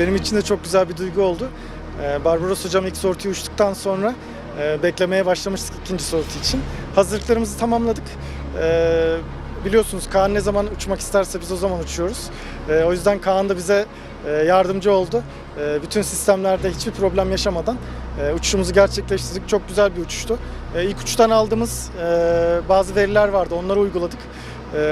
benim için de çok güzel bir duygu oldu. Ee, Barbaros hocam ilk sortiyi uçtuktan sonra e, beklemeye başlamıştık ikinci sorti için. Hazırlıklarımızı tamamladık. Ee, biliyorsunuz Kaan ne zaman uçmak isterse biz o zaman uçuyoruz. Ee, o yüzden Kaan da bize e, yardımcı oldu. Bütün sistemlerde hiçbir problem yaşamadan e, uçuşumuzu gerçekleştirdik. Çok güzel bir uçuştu. İlk uçuştan aldığımız bazı veriler vardı. Onları uyguladık.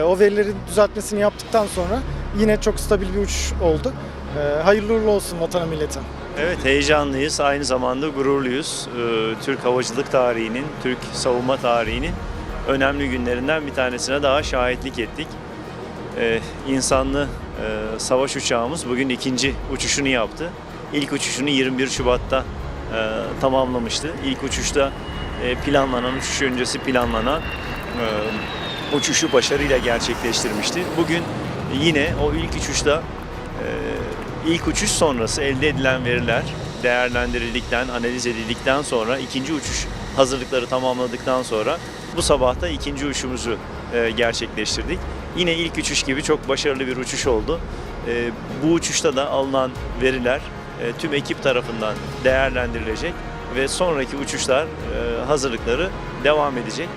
O verilerin düzeltmesini yaptıktan sonra yine çok stabil bir uçuş oldu. E, hayırlı uğurlu olsun vatana millete. Evet heyecanlıyız. Aynı zamanda gururluyuz. Ee, Türk havacılık tarihinin, Türk savunma tarihinin önemli günlerinden bir tanesine daha şahitlik ettik. Ee, insanlı e, savaş uçağımız bugün ikinci uçuşunu yaptı. İlk uçuşunu 21 Şubat'ta e, tamamlamıştı. İlk uçuşta e, planlanan, uçuş öncesi planlanan uçuşu başarıyla gerçekleştirmişti. Bugün yine o ilk uçuşta ilk uçuş sonrası elde edilen veriler değerlendirildikten, analiz edildikten sonra ikinci uçuş hazırlıkları tamamladıktan sonra bu sabah da ikinci uçuşumuzu e, gerçekleştirdik. Yine ilk uçuş gibi çok başarılı bir uçuş oldu. E, bu uçuşta da alınan veriler e, tüm ekip tarafından değerlendirilecek ve sonraki uçuşlar hazırlıkları devam edecek.